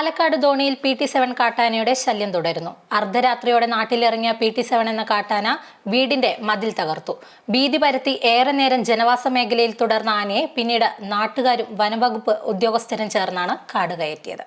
പാലക്കാട് ധോണിയിൽ P T seven കാട്ടാനയുടെ ശല്യം തുടരുന്നു. അർദ്ധരാത്രിയോടെ നാട്ടിലിറങ്ങിയ പി ടി സെവൻ എന്ന കാട്ടാന വീടിന്റെ മതിൽ തകർത്തു. ഭീതി പരത്തി ഏറെ നേരം ജനവാസ മേഖലയിൽ തുടർന്ന ആനയെ പിന്നീട് നാട്ടുകാരും വനവകുപ്പ് ഉദ്യോഗസ്ഥരും ചേർന്നാണ് കാട് കയറ്റിയത്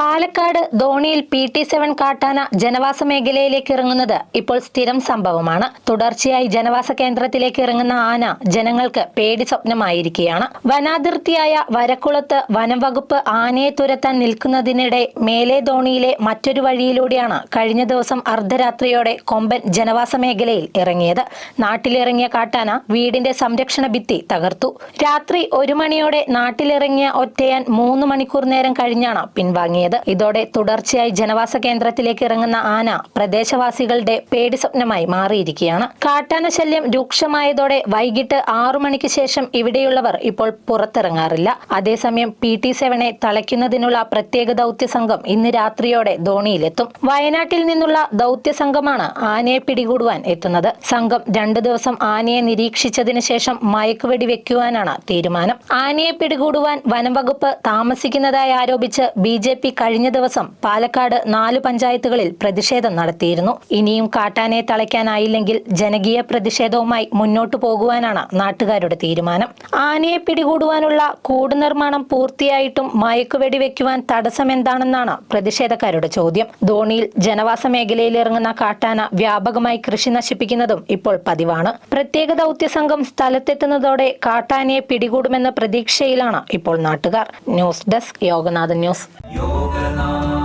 പാലക്കാട് ധോണിയിൽ പി ടി സെവൻ കാട്ടാന ജനവാസ മേഖലയിലേക്ക് ഇറങ്ങുന്നത് ഇപ്പോൾ സ്ഥിരം സംഭവമാണ്. തുടർച്ചയായി ജനവാസ കേന്ദ്രത്തിലേക്ക് ഇറങ്ങുന്ന ആന ജനങ്ങൾക്ക് പേടി സ്വപ്നമായിരിക്കുകയാണ്. വനാതിർത്തിയായ വരക്കുളത്ത് വനം വകുപ്പ് ആനയെ തുരത്താൻ നിൽക്കുന്നതിനിടെ മേലെ ധോണിയിലെ മറ്റൊരു വഴിയിലൂടെയാണ് കഴിഞ്ഞ ദിവസം അർദ്ധരാത്രിയോടെ കൊമ്പൻ ജനവാസ മേഖലയിൽ ഇറങ്ങിയത്. നാട്ടിലിറങ്ങിയ കാട്ടാന വീടിന്റെ സംരക്ഷണ ഭിത്തി തകർത്തു. രാത്രി ഒരു മണിയോടെ നാട്ടിലിറങ്ങിയ ഒറ്റയാൻ മൂന്ന് മണിക്കൂർ നേരം കഴിഞ്ഞാണ് പിൻവാങ്ങിയത്. ഇതോടെ തുടർച്ചയായി ജനവാസ കേന്ദ്രത്തിലേക്ക് ഇറങ്ങുന്ന ആന പ്രദേശവാസികളുടെ പേടി സ്വപ്നമായി മാറിയിരിക്കുകയാണ്. കാട്ടാന ശല്യം രൂക്ഷമായതോടെ വൈകിട്ട് ആറു മണിക്ക് ശേഷം ഇവിടെയുള്ളവർ ഇപ്പോൾ പുറത്തിറങ്ങാറില്ല. അതേസമയം പി ടി സെവനെ തളയ്ക്കുന്നതിനുള്ള പ്രത്യേക ദൗത്യ സംഘം ഇന്ന് രാത്രിയോടെ ധോണിയിലെത്തും. വയനാട്ടിൽ നിന്നുള്ള ദൗത്യ സംഘമാണ് ആനയെ പിടികൂടുവാൻ എത്തുന്നത്. സംഘം രണ്ടു ദിവസം ആനയെ നിരീക്ഷിച്ചതിനു ശേഷം മയക്കുവെടി വെക്കുവാനാണ് തീരുമാനം. ആനയെ പിടികൂടുവാൻ വനം വകുപ്പ് താമസിക്കുന്നതായി ആരോപിച്ച് ബി ജെ പി കഴിഞ്ഞ ദിവസം പാലക്കാട് നാല് പഞ്ചായത്തുകളിൽ പ്രതിഷേധം നടത്തിയിരുന്നു. ഇനിയും കാട്ടാനെ തളയ്ക്കാനായില്ലെങ്കിൽ ജനകീയ പ്രതിഷേധവുമായി മുന്നോട്ടു പോകുവാനാണ് നാട്ടുകാരുടെ തീരുമാനം. ആനയെ പിടികൂടുവാനുള്ള കൂട് നിർമ്മാണം പൂർത്തിയായിട്ടും മയക്കുവെടി വെക്കുവാൻ തടസ്സം എന്താണെന്നാണ് പ്രതിഷേധക്കാരുടെ ചോദ്യം. ധോണിയിൽ ജനവാസ മേഖലയിൽ ഇറങ്ങുന്ന കാട്ടാന വ്യാപകമായി കൃഷി നശിപ്പിക്കുന്നതും ഇപ്പോൾ പതിവാണ്. പ്രത്യേക ദൗത്യ സംഘം സ്ഥലത്തെത്തുന്നതോടെ കാട്ടാനയെ പിടികൂടുമെന്ന പ്രതീക്ഷയിലാണ് ഇപ്പോൾ നാട്ടുകാർ. News desk Yoganathan news. Gopalan.